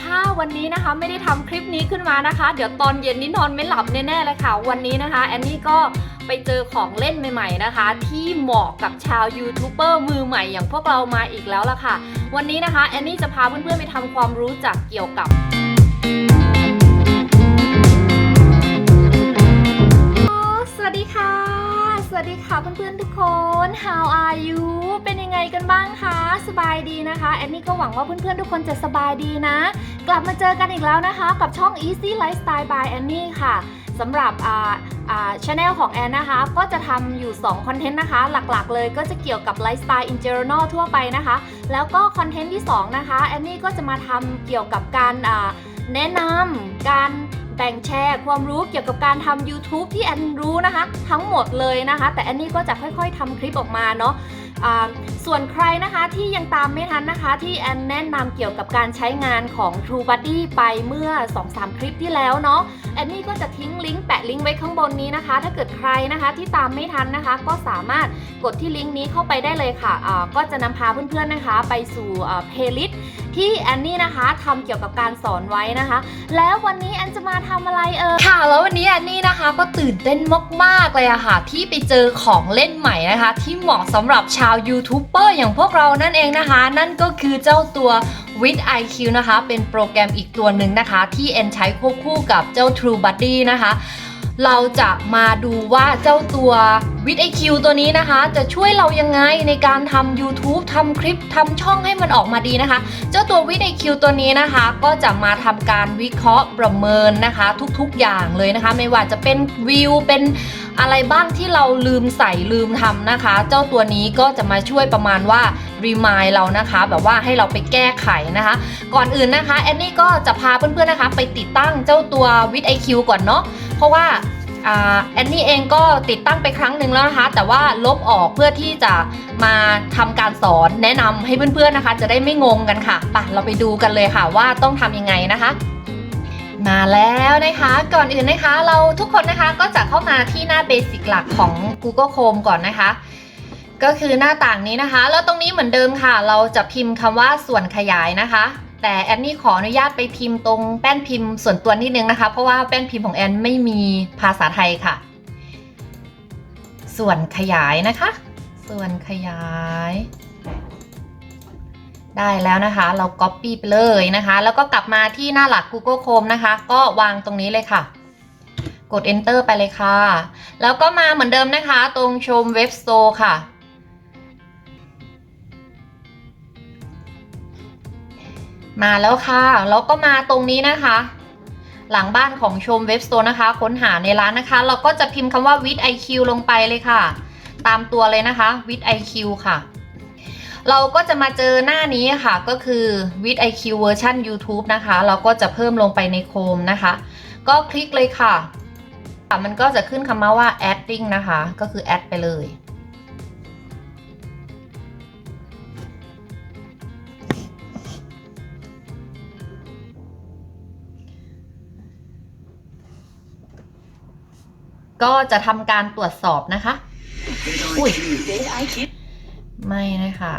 ถ้าวันนี้นะคะไม่ได้ทำคลิปนี้ขึ้นมานะคะ เดี๋ยวตอนเย็นนี้นอนไม่หลับแน่ๆเลยค่ะ วันนี้นะคะ แอนนี่ก็ไปเจอของเล่นใหม่ ๆนะคะ ที่เหมาะกับชาวยูทูบเบอร์มือใหม่อย่างพวกเรามาอีกแล้วล่ะค่ะ วันนี้นะคะแอนนี่จะพาเพื่อนๆไปทำความรู้จักเกี่ยวกับสวัสดีค่ะ สวัสดีค่ะเพื่อนๆทุกคน How are you เป็นยัง กันบ้างคะ สบายดีนะคะแอนนี่ก็หวังว่าเพื่อนๆทุกคนจะสบายดีนะ กลับมาเจอกันอีกแล้วนะคะ กับช่อง Easy Lifestyle by Annie ค่ะสำหรับอ่าอ่าช anel ของแอนนะคะ ก็จะทำอยู่2คอนเทนต์นะคะ หลักๆ เลยก็จะเกี่ยวกับไลฟ์สไตล์ in general ทั่วไปนะคะ แล้วก็คอนเทนต์ที่ 2 นะคะ แอนนี่ก็จะมาทำเกี่ยวกับการแนะนำการแบ่งแชร์ความรู้เกี่ยวกับการทำ YouTube ที่แอนรู้นะคะ ทั้งหมดเลยนะคะ แต่แอนนี่ก็จะค่อยๆทำคลิปออกมาเนาะ ส่วนใครนะคะที่ยังตามไม่ทันนะคะ ที่แอนแนะนำเกี่ยวกับการใช้งานของ TrueBuddy ไปเมื่อ 2-3 คลิปที่แล้วเนาะแอนนี่ก็จะทิ้งลิงก์แปะลิงก์ไว้ข้างบนนี้นะคะ ถ้าเกิดใครนะคะที่ตามไม่ทันนะคะ ก็สามารถกดที่ลิงก์นี้เข้าไปได้เลยค่ะะก็จะนำพาเพื่อนๆนะคะ ไปสู่เพลย์ลิสต์ ที่แอนนี่นะคะทำเกี่ยวกับการสอนไว้นะคะ แล้ววันนี้แอนจะมาทำอะไรเออค่ะ แล้ววันนี้แอนนี่นะคะก็ตื่นเต้นมากๆเลยอะค่ะ ที่ไปเจอของเล่นใหม่นะคะ ที่เหมาะสำหรับชาวยูทูบเบอร์อย่างพวกเรานั่นเองนะคะ นั่นก็คือเจ้าตัว with IQ นะคะ เป็นโปรแกรมอีกตัวหนึ่งนะคะ ที่แอนใช้ควบคู่กับเจ้า True Buddy นะคะ เราจะมาดูว่าเจ้าตัว with IQ ตัวนี้นะคะ จะช่วยเรายังไงในการทำ YouTube ทำคลิปทำช่องให้มันออกมาดีนะคะ เจ้าตัว with IQ ตัวนี้นะคะ ก็จะมาทำการวิเคราะห์ประเมินนะคะ ทุกๆอย่างเลยนะคะ ไม่ว่าจะเป็นวิวเป็นอะไรบ้างที่เราลืมใส่ลืมทำนะคะ เจ้าตัวนี้ก็จะมาช่วยประมาณว่า remind เรานะคะ แบบว่าให้เราไปแก้ไขนะคะ ก่อนอื่นนะคะแอนนี่ก็จะพาเพื่อนๆนะคะ ไปติดตั้งเจ้าตัว with IQ ก่อนเนาะเพราะว่า แอนนี่เองก็ติดตั้งไปครั้งหนึ่งแล้วนะคะ แต่ว่าลบออกเพื่อที่จะมาทำการสอนแนะนำให้เพื่อนๆนะคะ จะได้ไม่งงกันค่ะปะเราไปดูกันเลยค่ะว่าต้องทำยังไงนะคะ มาแล้วนะคะ ก่อนอื่นนะคะ เราทุกคนนะคะก็จะเข้ามาที่หน้าเบสิกหลักของ Google Chrome ก่อนนะคะก็คือหน้าต่างนี้นะคะ แล้วตรงนี้เหมือนเดิมค่ะ เราจะพิมพ์คำว่าส่วนขยายนะคะ แต่แอนนี่ขออนุญาตไปพิมพ์ตรงแป้นพิมพ์ส่วนตัวนิดนึงนะคะ เพราะว่าแป้นพิมพ์ของแอนไม่มีภาษาไทยค่ะ ส่วนขยายนะคะ ส่วนขยาย ได้แล้วนะคะ เรา Copy ไปเลยนะคะ แล้วก็กลับมาที่หน้าหลัก Google Chrome นะคะ ก็วางตรงนี้เลยค่ะ กด Enter ไปเลยค่ะ แล้วก็มาเหมือนเดิมนะคะ ตรงชม Web Store ค่ะ มาแล้วค่ะแล้วก็มาตรงนี้นะคะ หลังบ้านของชมเว็บสโตร์นะคะ ค้นหาในร้านนะคะ เราก็จะพิมพ์คำว่า with IQ ลงไปเลยค่ะ ตามตัวเลยนะคะ with IQ ค่ะ เราก็จะมาเจอหน้านี้ค่ะ ก็คือ with IQ เวอร์ชัน YouTube นะคะ เราก็จะเพิ่มลงไปในโคมนะคะ ก็คลิกเลยค่ะ มันก็จะขึ้นคำว่า adding นะคะ ก็คือ add ไปเลย ก็จะทำการตรวจสอบนะคะ อุ้ยไม่นะคะ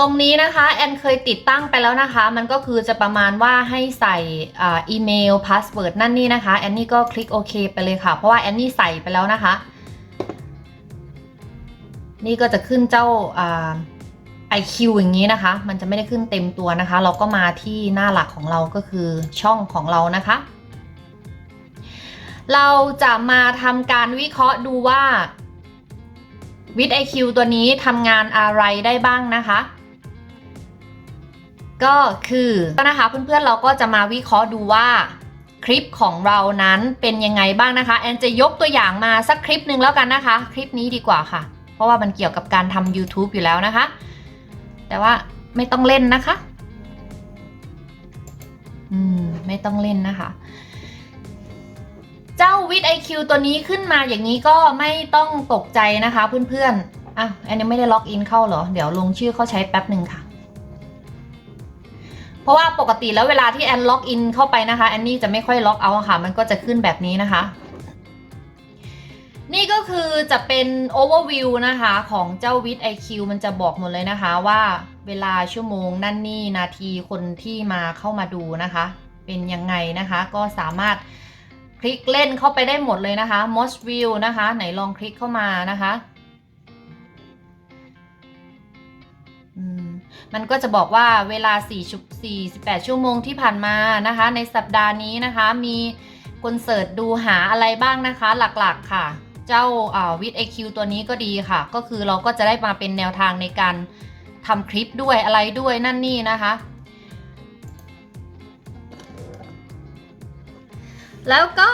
ตรงนี้นะคะแอนเคยติดตั้งไปแล้วนะคะ มันก็คือจะประมาณว่าให้ใส่อีเมลพาสเวิร์ดนั่นนี่นะคะแอนนี่ก็คลิกโอเคไปเลยค่ะ เพราะว่าแอนนี่ใส่ไปแล้วนะคะ นี่ก็จะขึ้นเจ้า IQ อย่างนี้นะคะ มันจะไม่ได้ขึ้นเต็มตัวนะคะ เราก็มาที่หน้าหลักของเราก็คือช่องของเรานะคะ เราจะมาทำการวิเคราะห์ดูว่า with IQ ตัวนี้ทำงานอะไรได้บ้างนะคะ ก็คือก็นะคะเพื่อนๆเราก็จะมาวิเคราะห์ดูว่าคลิปของเรานั้นเป็นยังไงบ้างนะคะแอนจะยกตัวอย่างมาสักคลิปหนึ่งแล้วกันนะคะ คลิปนี้ดีกว่าค่ะ เพราะว่ามันเกี่ยวกับการทำ YouTube อยู่แล้วนะคะ แต่ว่าไม่ต้องเล่นนะคะ อืม ไม่ต้องเล่นนะคะ เจ้า with IQ ตัวนี้ขึ้นมาอย่างนี้ก็ไม่ต้องตกใจนะคะเพื่อนๆ อะ อันนี้ไม่ได้ล็อกอินเข้าเหรอ เดี๋ยวลงชื่อเข้าใช้แป๊บหนึ่งค่ะ เพราะว่าปกติแล้วเวลาที่แอนล็อกอินเข้าไปนะคะ แอนนี่จะไม่ค่อยล็อกเอาค่ะ มันก็จะขึ้นแบบนี้นะคะ นี่ก็คือจะเป็น overview นะคะของเจ้า with IQ มันจะบอกหมดเลยนะคะว่าเวลาชั่วโมงนั่นนี่นาทีคนที่มาเข้ามาดูนะคะ เป็นยังไงนะคะก็สามารถคลิกเล่นเข้าไปได้หมดเลยนะคะ most view นะคะ ไหนลองคลิกเข้ามานะคะมันก็จะบอกว่าเวลา4ชั่ว48 ชั่วโมงที่ผ่านมานะคะ ในสัปดาห์นี้นะคะ มีคนเสิร์ชดูหาอะไรบ้างนะคะ หลักๆค่ะ เจ้าวิดไอคิวตัวนี้ก็ดีค่ะ ก็คือเราก็จะได้มาเป็นแนวทางในการทำคลิปด้วยอะไรด้วยนั่นนี่นะคะ แล้วก็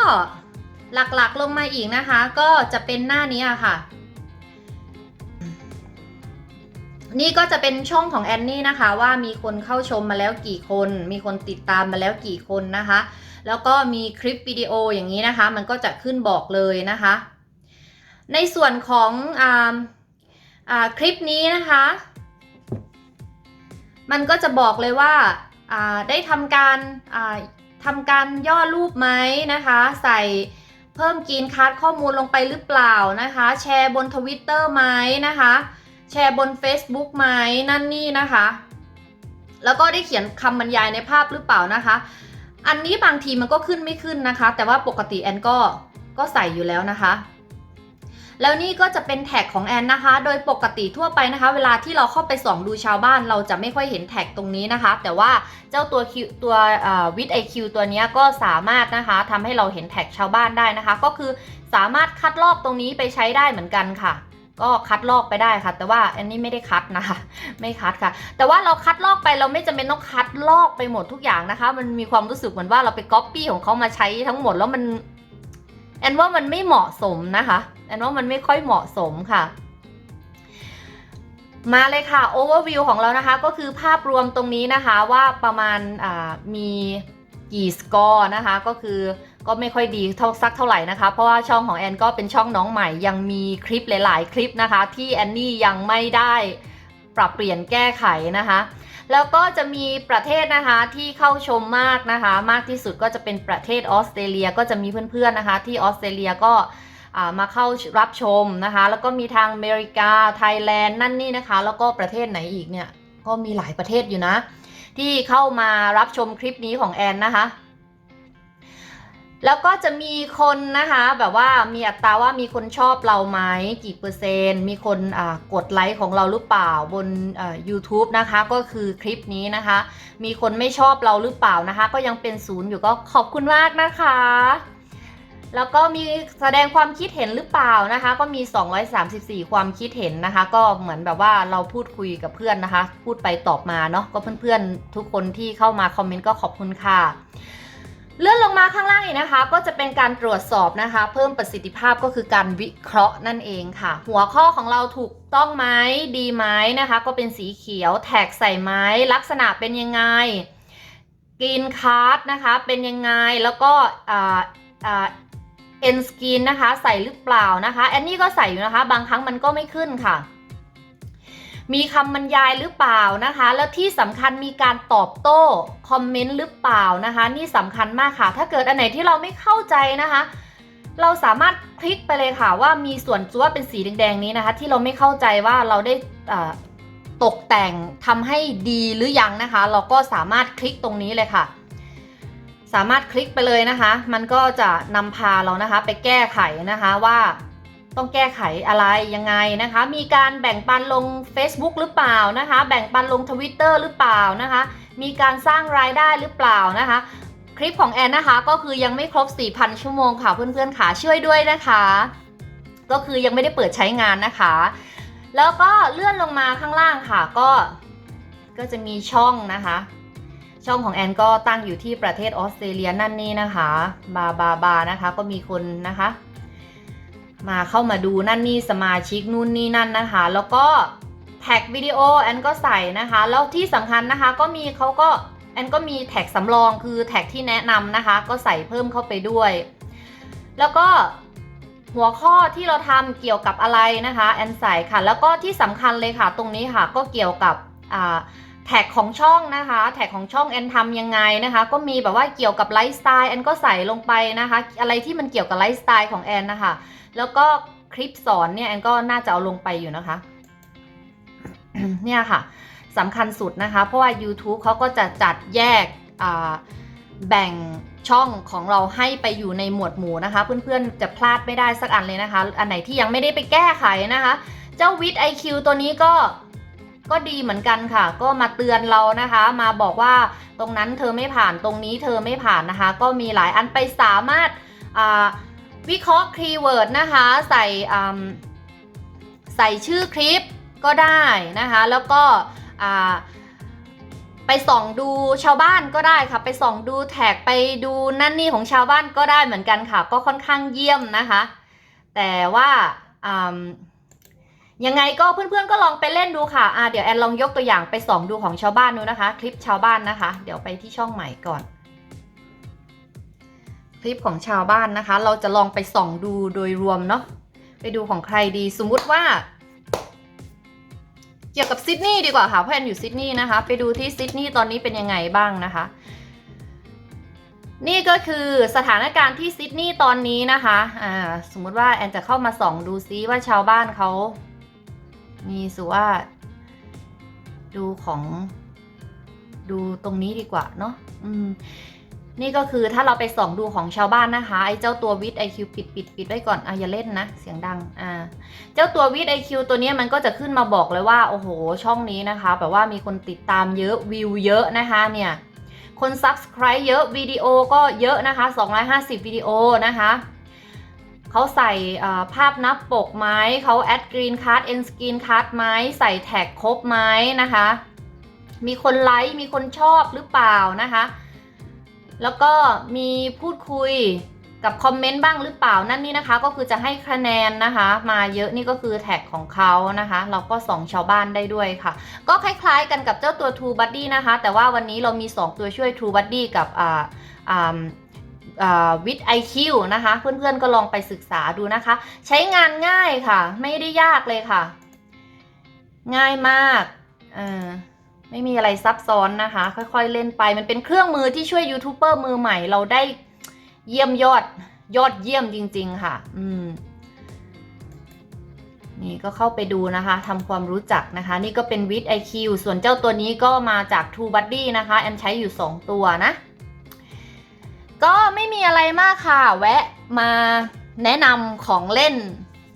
หลักๆลงมาอีกนะคะ ก็จะเป็นหน้านี้ค่ะ นี่ก็จะเป็นช่องของแอนนี่นะคะ ว่ามีคนเข้าชมมาแล้วกี่คน มีคนติดตามมาแล้วกี่คนนะคะ แล้วก็มีคลิปวิดีโออย่างนี้นะคะ มันก็จะขึ้นบอกเลยนะคะ ในส่วนของออคลิปนี้นะคะ มันก็จะบอกเลยว่าได้ทำการทำการย่อรูปไหมนะคะ ใส่เพิ่มกรีนคัดข้อมูลลงไปหรือเปล่านะคะ แชร์บนทวิตเตอร์ไหมนะคะ แชร์บน Facebook ไหมนั่นนี่นะคะ แล้วก็ได้เขียนคำบรรยายในภาพหรือเปล่านะคะ อันนี้บางทีมันก็ขึ้นไม่ขึ้นนะคะ แต่ว่าปกติแอนก็ก็ใส่อยู่แล้วนะคะ แล้วนี่ก็จะเป็นแท็กของแอนนะคะ โดยปกติทั่วไปนะคะ เวลาที่เราเข้าไปส่องดูชาวบ้าน เราจะไม่ค่อยเห็นแท็กตรงนี้นะคะ แต่ว่าเจ้าตัวคิวตัววิดไอคิวตัวนี้ก็สามารถนะคะทำให้เราเห็นแท็กชาวบ้านได้นะคะ ก็คือสามารถคัดลอกตรงนี้ไปใช้ได้เหมือนกันค่ะก็คัดลอกไปได้ค่ะ แต่ว่าอันนี้ไม่ได้คัดนะคะ ไม่คัดค่ะ แต่ว่าเราคัดลอกไปเราไม่จำเป็นต้องคัดลอกไปหมดทุกอย่างนะคะ มันมีความรู้สึกเหมือนว่าเราไปก๊อปปี้ของเขามาใช้ทั้งหมดแล้วมัน แอนว่ามันไม่เหมาะสมนะคะแอนว่ามันไม่ค่อยเหมาะสมค่ะ มาเลยค่ะ overview ของเรานะคะก็คือภาพรวมตรงนี้นะคะว่าประมาณมีกี่สกอร์นะคะก็คือก็ไม่ค่อยดีเท่าสักเท่าไหร่นะคะ เพราะว่าช่องของแอนก็เป็นช่องน้องใหม่ยังมีคลิปหลาย ๆ คลิปนะคะ ที่แอนนี่ยังไม่ได้ปรับเปลี่ยนแก้ไขนะคะ แล้วก็จะมีประเทศนะคะที่เข้าชมมากนะคะ มากที่สุดก็จะเป็นประเทศออสเตรเลียก็จะมีเพื่อนๆนะคะ ที่ออสเตรเลียก็มาเข้ารับชมนะคะ แล้วก็มีทางอเมริกาไทยแลนด์นั่นนี่นะคะ แล้วก็ประเทศไหนอีกเนี่ยก็มีหลายประเทศอยู่นะ ที่เข้ามารับชมคลิปนี้ของแอนนะคะ แล้วก็จะมีคนนะคะ แบบว่ามีอัตราว่ามีคนชอบเราไหมกี่เปอร์เซ็นต์ มีคนกดไลค์ของเราหรือเปล่าบน YouTube นะคะ ก็คือคลิปนี้นะคะ มีคนไม่ชอบเราหรือเปล่านะคะ ก็ยังเป็นศูนย์อยู่ก็ขอบคุณมากนะคะ แล้วก็มีแสดงความคิดเห็นหรือเปล่านะคะ ก็มี 234 ความคิดเห็นนะคะ ก็เหมือนแบบว่าเราพูดคุยกับเพื่อนนะคะ พูดไปตอบมาเนาะก็เพื่อนๆทุกคนที่เข้ามาคอมเมนต์ก็ขอบคุณค่ะ เลื่อนลงมาข้างล่างอีกนะคะ ก็จะเป็นการตรวจสอบนะคะ เพิ่มประสิทธิภาพก็คือการวิเคราะห์นั่นเองค่ะ หัวข้อของเราถูกต้องไหมดีไหมนะคะ ก็เป็นสีเขียวแท็กใส่ไหมลักษณะเป็นยังไงกรีนคาร์ดนะคะเป็นยังไงแล้วก็เอ็นสกีนนะคะใส่หรือเปล่านะคะแอนนี่ก็ใส่อยู่นะคะ บางครั้งมันก็ไม่ขึ้นค่ะ มีคำบรรยายหรือเปล่านะคะ แล้วที่สำคัญมีการตอบโต้คอมเมนต์หรือเปล่านะคะ นี่สำคัญมากค่ะ ถ้าเกิดอันไหนที่เราไม่เข้าใจนะคะ เราสามารถคลิกไปเลยค่ะว่ามีส่วนว่าเป็นสีแดงๆนี้นะคะ ที่เราไม่เข้าใจว่าเราได้ตกแต่งทำให้ดีหรือยังนะคะ เราก็สามารถคลิกตรงนี้เลยค่ะ สามารถคลิกไปเลยนะคะ มันก็จะนำพาเรานะคะไปแก้ไขนะคะว่า ต้องแก้ไขอะไรยังไงนะคะ มีการแบ่งปันลง Facebook หรือเปล่านะคะ แบ่งปันลง Twitter หรือเปล่านะคะ มีการสร้างรายได้หรือเปล่านะคะ คลิปของแอนนะคะก็คือยังไม่ครบ 4,000 ชั่วโมงค่ะเพื่อนๆค่ะช่วยด้วยนะคะ ก็คือยังไม่ได้เปิดใช้งานนะคะ แล้วก็เลื่อนลงมาข้างล่างค่ะก็ก็จะมีช่องนะคะ ช่องของแอนก็ตั้งอยู่ที่ประเทศออสเตรเลียนั่นนี่นะคะ บาบาบานะคะ ก็มีคนนะคะ มาเข้ามาดูนั่นนี่สมาชิกนู่นนี่นั่นนะคะ แล้วก็แท็กวิดีโอแอนก็ใส่นะคะ แล้วที่สำคัญนะคะก็มีเขาก็แอนก็มีแท็กสำรองคือแท็กที่แนะนำนะคะ ก็ใส่เพิ่มเข้าไปด้วย แล้วก็หัวข้อที่เราทำเกี่ยวกับอะไรนะคะ แอนใส่ค่ะ แล้วก็ที่สำคัญเลยค่ะ ตรงนี้ค่ะก็เกี่ยวกับ แท็กของช่องนะคะแท็กของช่องแอนทำยังไงนะคะ ก็มีแบบว่าเกี่ยวกับไลฟ์สไตล์แอนก็ใส่ลงไปนะคะ อะไรที่มันเกี่ยวกับไลฟ์สไตล์ของแอนนะคะ แล้วก็คลิปสอนเนี่ยแอนก็น่าจะเอาลงไปอยู่นะคะ เนี่ยค่ะสำคัญสุดนะคะ เพราะว่า YouTube เขาก็จะจัดแยกแบ่งช่องของเราให้ไปอยู่ในหมวดหมู่นะคะ เพื่อนๆจะพลาดไม่ได้สักอันเลยนะคะ อันไหนที่ยังไม่ได้ไปแก้ไขนะคะ เจ้าวิด IQ ตัวนี้ก็ ก็ดีเหมือนกันค่ะ ก็มาเตือนเรานะคะ มาบอกว่าตรงนั้นเธอไม่ผ่านตรงนี้เธอไม่ผ่านนะคะ ก็มีหลายอันไปสามารถวิเคราะห์คีย์เวิร์ดนะคะ ใส่ใส่ชื่อคลิปก็ได้นะคะ แล้วก็ไปส่องดูชาวบ้านก็ได้ค่ะ ไปส่องดูแท็กไปดูนั่นนี่ของชาวบ้านก็ได้เหมือนกันค่ะ ก็ค่อนข้างเยี่ยมนะคะ แต่ว่า ยังไงก็เพื่อนๆก็ลองไปเล่นดูค่ะอ่าเดี๋ยวแอนลองยกตัวอย่างไปส่องดูของชาวบ้านดูนะคะ คลิปชาวบ้านนะคะ เดี๋ยวไปที่ช่องใหม่ก่อน คลิปของชาวบ้านนะคะ เราจะลองไปส่องดูโดยรวมเนาะไปดูของใครดีสมมุติว่า เกี่ยวกับซิดนีย์ดีกว่าค่ะเพราะแอนอยู่ซิดนีย์นะคะ ไปดูที่ซิดนีย์ตอนนี้เป็นยังไงบ้างนะคะนี่ก็คือสถานการณ์ที่ซิดนีย์ตอนนี้นะคะ อ่า สมมุติว่าแอนจะเข้ามาส่องดูซิว่าชาวบ้านเขา มีสุว่าดูของดูตรงนี้ดีกว่าเนาะอืม นี่ก็คือถ้าเราไปส่องดูของชาวบ้านนะคะ ไอ้เจ้าตัววิดไอคิวปิดปิดปิดไว้ก่อนอะอย่าเล่นนะ เสียงดัง อ่า เจ้าตัววิดไอคิวตัวนี้มันก็จะขึ้นมาบอกเลยว่า โอ้โห ช่องนี้นะคะ แบบว่ามีคนติดตามเยอะวิวเยอะนะคะ เนี่ย คน subscribe เยอะวิดีโอก็เยอะนะคะ 250วิดีโอนะคะ เขาใส่ภาพนับปกไหมเขาแอดกรีนคั d เอ็นสกรีนคั d ไหมใส่แท็กครบไหมนะคะ มีคนไลค์มีคนชอบหรือเปล่านะคะ แล้วก็มีพูดคุยกับคอมเมนต์บ้างหรือเปล่านั่นนี่นะคะ ก็คือจะให้คะแนนนะคะ มาเยอะนี่ก็คือแท็กของเขานะคะ เราก็ส่องชาวบ้านได้ด้วยค่ะ ก็คล้าย ๆ กันกับเจ้าตัว True Buddy นะคะ แต่ว่าวันนี้เรามี 2 ตัวช่วย True Buddy กับอ่าอ่า วิดไอคิวนะคะ เพื่อนๆก็ลองไปศึกษาดูนะคะ ใช้งานง่ายค่ะ ไม่ได้ยากเลยค่ะ ง่ายมากเออไม่มีอะไรซับซ้อนนะคะ ค่อยๆเล่นไปมันเป็นเครื่องมือที่ช่วยยูทูบเบอร์มือใหม่เราได้เยี่ยมยอดยอดเยี่ยมจริง ๆ ค่ะ อืมนี่ก็เข้าไปดูนะคะทำความรู้จักนะคะ นี่ก็เป็นวิด IQ ส่วนเจ้าตัวนี้ก็มาจาก True Buddy นะคะ แอนใช้อยู่ 2 ตัวนะ ก็ไม่มีอะไรมากค่ะ แวะมาแนะนำของเล่น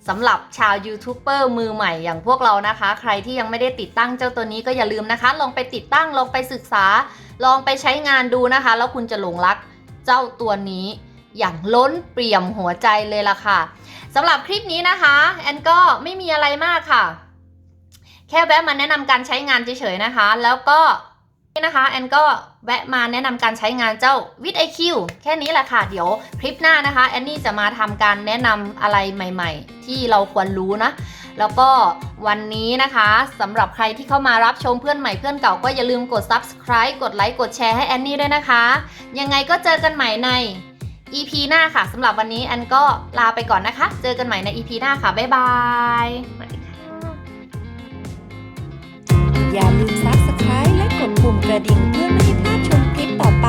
สำหรับชาวยูทูบเบอร์มือใหม่อย่างพวกเรานะคะ ใครที่ยังไม่ได้ติดตั้งเจ้าตัวนี้ก็อย่าลืมนะคะ ลองไปติดตั้งลองไปศึกษา ลองไปใช้งานดูนะคะ แล้วคุณจะหลงรักเจ้าตัวนี้ อย่างล้นเปี่ยมหัวใจเลยล่ะค่ะสำหรับคลิปนี้นะคะแอนก็ไม่มีอะไรมากค่ะ แค่แวะมาแนะนำการใช้งานเฉยๆนะคะ แล้วก็ นี่นะคะแอนก็แวะมาแนะนำการใช้งานเจ้าวิดไอคิวแค่นี้แหละค่ะ เดี๋ยวคลิปหน้านะคะแอนนี่จะมาทำการแนะนำอะไรใหม่ ๆ ที่เราควรรู้นะ แล้วก็วันนี้นะคะสำหรับใครที่เข้ามารับชมเพื่อนใหม่เพื่อนเก่าก็อย่าลืมกด subscribe กดไลค์กดแชร์ให้แอนนี่ด้วยนะคะ ยังไงก็เจอกันใหม่ใน EP หน้าค่ะสำหรับวันนี้แอนก็ลาไปก่อนนะคะ เจอกันใหม่ใน EP หน้าค่ะบ๊ายบายอย่าลืม Subscribe ดปุ่มกระดิ่งเพื่อไม่ให้พลาดชมคลิปต่อไป